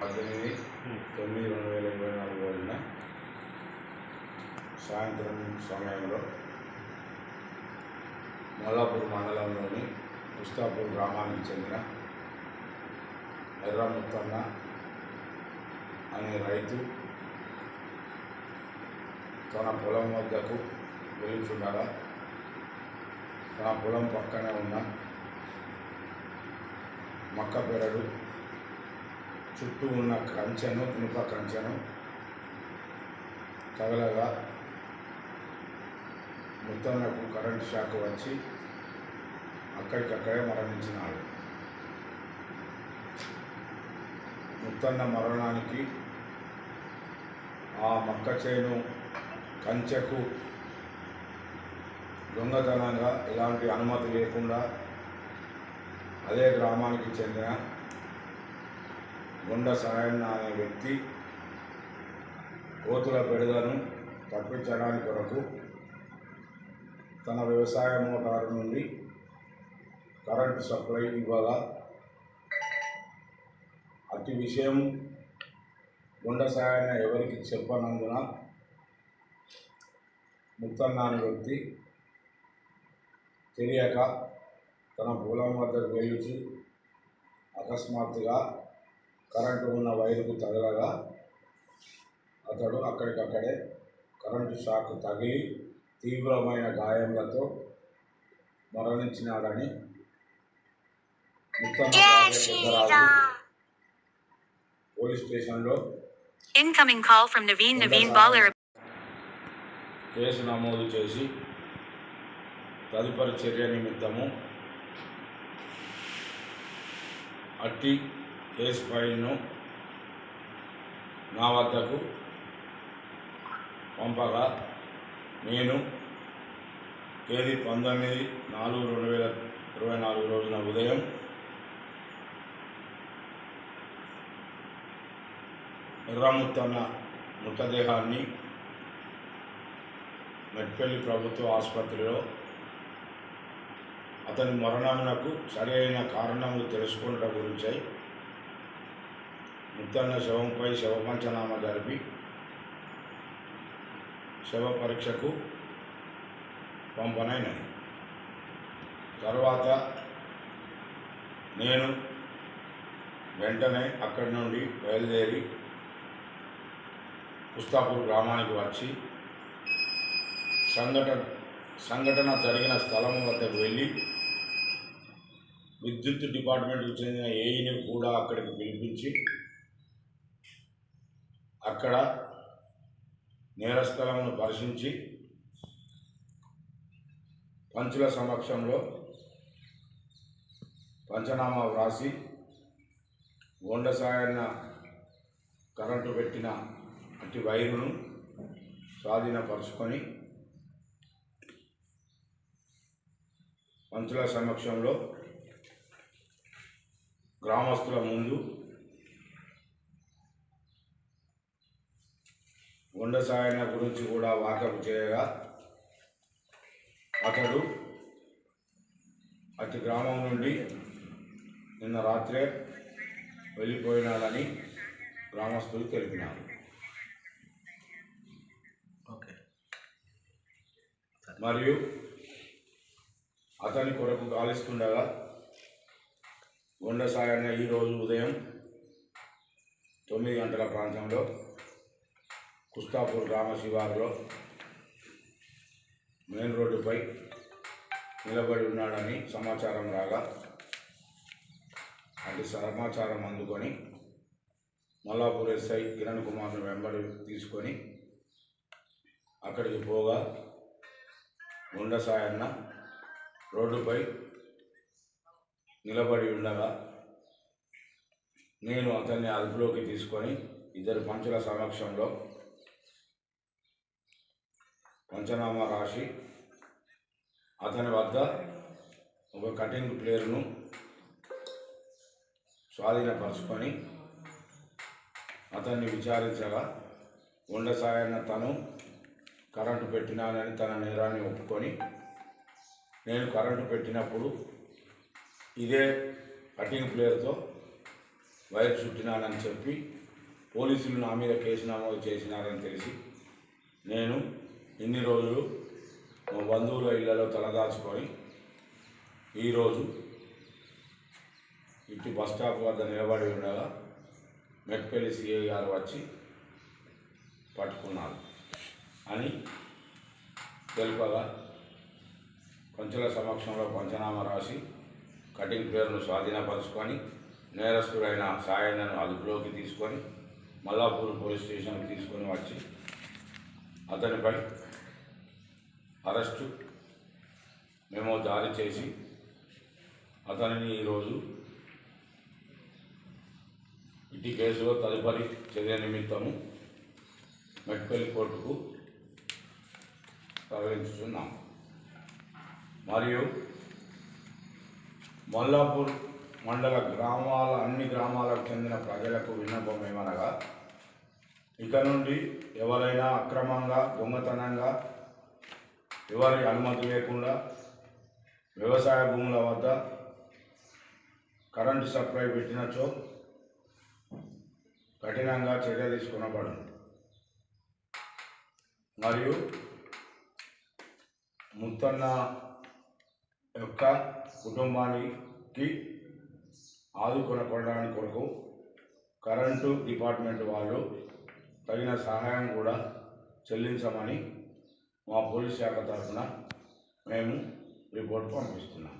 పద్దెనిమిది తొమ్మిది రెండు వేల ఇరవై నాలుగు రోజున సాయంత్రం సమయంలో మల్లాపూర్ మండలంలోని ఉస్తాపూర్ గ్రామానికి చెందిన ఎర్ర ముత్తన్న అనే రైతు తన పొలం వద్దకు వెలుచుండగా తన పొలం పక్కనే ఉన్న మక్క పెరడు చుట్టూ ఉన్న కంచెను ఇనుప కంచెను తగలగా ముత్తన్నకు కరెంట్ షాక్ వచ్చి అక్కడికక్కడే మరణించినాడు. ముత్తన్న మరణానికి ఆ మక్క చేను కంచెకు దొంగతనంగా ఎలాంటి అనుమతి లేకుండా అదే గ్రామానికి చెందిన గుండ సాయన్న అనే వ్యక్తి కోతుల బెడదను తప్పించడానికి కొరకు తన వ్యవసాయ మోటారు నుండి కరెంటు సప్లై ఇవ్వగా అతి విషయం గుండ సాయన్న ఎవరికి చెప్పనందున ముత్తన్న అనే వ్యక్తి తెలియక తన పొలం వద్దకు వెళ్ళి అకస్మాత్తుగా కరెంటు ఉన్న వైరుకు తగలగా అతడు అక్కడికక్కడే కరెంటు షాక్ తగిలి తీవ్రమైన గాయములతో మరణించినాడని పోలీస్ స్టేషన్లో Incoming call from Naveen Naveen Baller. కేసు నమోదు చేసి తదుపరి చర్య నిమిత్తము అట్టి కేసు ఫైల్ను నా వద్దకు పంపగా నేను తేదీ పంతొమ్మిది నాలుగు రెండు వేల ఇరవై నాలుగు రోజున ఉదయం ఎర్రముత్తన్న మృతదేహాన్ని మెట్పల్లి ప్రభుత్వ ఆసుపత్రిలో అతని మరణమునకు సరైన కారణములు తెలుసుకున్నట గురించై ముత్తన్న శవంపై శవపంచనామ జరిపి శవ పరీక్షకు పంపనైనది. తర్వాత నేను వెంటనే అక్కడి నుండి బయలుదేరి పుస్తాపూర్ గ్రామానికి వచ్చి సంఘటన సంఘటన జరిగిన స్థలం వద్దకు వెళ్ళి విద్యుత్ డిపార్ట్మెంట్కు చెందిన ఏఈని కూడా అక్కడికి పిలిపించి అక్కడ నేరస్థలమును పరిశీలించి పంచుల సమక్షంలో పంచనామా వ్రాసి గొండసాయన్న కరెంటు పెట్టిన అట్టి వైరును స్వాధీనపరుచుకొని పంచుల సమక్షంలో గ్రామస్తుల ముందు గుండ సాయన గురించి కూడా వాకపు చేయగా అతడు అతి గ్రామం నుండి నిన్న రాత్రే వెళ్ళిపోయినాడని గ్రామస్తులు తెలిపినారు. ఓకే. మరియు అతని కొరకు గాలిస్తుండగా గుండె సాయన్న ఈరోజు ఉదయం తొమ్మిది గంటల ప్రాంతంలో కుస్తాపూర్ గ్రామ శివారులో మెయిన్ రోడ్డుపై నిలబడి ఉన్నాడని సమాచారం రాగా అటు సమాచారం అందుకొని మల్లాపూర్ ఎస్ఐ కిరణ్ కుమార్ను వెంబడి తీసుకొని అక్కడికి పోగా గుండ సాయన్న రోడ్డుపై నిలబడి ఉండగా నేను అతన్ని అదుపులోకి తీసుకొని ఇద్దరు పంచుల సమక్షంలో పంచనామా రాసి అతని వద్ద ఒక కటింగ్ ప్లేయర్ను స్వాధీనపరుచుకొని అతన్ని విచారించగా ఉండ సాయన్న తను కరెంటు పెట్టినానని తన నేరాన్ని ఒప్పుకొని నేను కరెంటు పెట్టినప్పుడు ఇదే కటింగ్ ప్లేయర్తో వైర్ చుట్టినానని చెప్పి పోలీసులు నా మీద కేసు నమోదు చేసినారని తెలిసి నేను ఇన్ని రోజులు మా బంధువుల ఇళ్ళలో తలదాచుకొని ఈరోజు ఇటు బస్ స్టాప్ వద్ద నిలబడి ఉండగా మెట్పల్లి సిఐ గారు వచ్చి పట్టుకున్నారు అని తెలుపగా పంచుల సమక్షంలో పంచనామా రాసి కటింగ్ పేరును స్వాధీనపరుచుకొని నేరస్తుడైన సాయన్నను అదుపులోకి తీసుకొని మల్లాపూర్ పోలీస్ స్టేషన్కి తీసుకొని వచ్చి అతనిపై అరెస్టు మేము జారీ చేసి అతనిని ఈరోజు ఇటు కేసులో తదుపరి చర్య నిమిత్తము మెట్పల్లి కోర్టుకు తరలించుతున్నాం మరియు మల్లాపూర్ మండల గ్రామాల అన్ని గ్రామాలకు చెందిన ప్రజలకు విన్నపం ఏమనగా ఇక నుండి ఎవరైనా అక్రమంగా దొంగతనంగా ఎవరి అనుమతి లేకుండా వ్యవసాయ భూముల వద్ద కరెంటు సప్లై పెట్టినచో కఠినంగా చర్య తీసుకునబడు మరియు ముత్తన్న యొక్క కుటుంబానికి ఆదుకొనపడడానికి కొరకు కరెంటు డిపార్ట్మెంట్ వాళ్ళు తగిన సహాయం కూడా చెల్లించమని మా పోలీస్ శాఖ తరఫున మేము రిపోర్ట్ పంపిస్తున్నాం.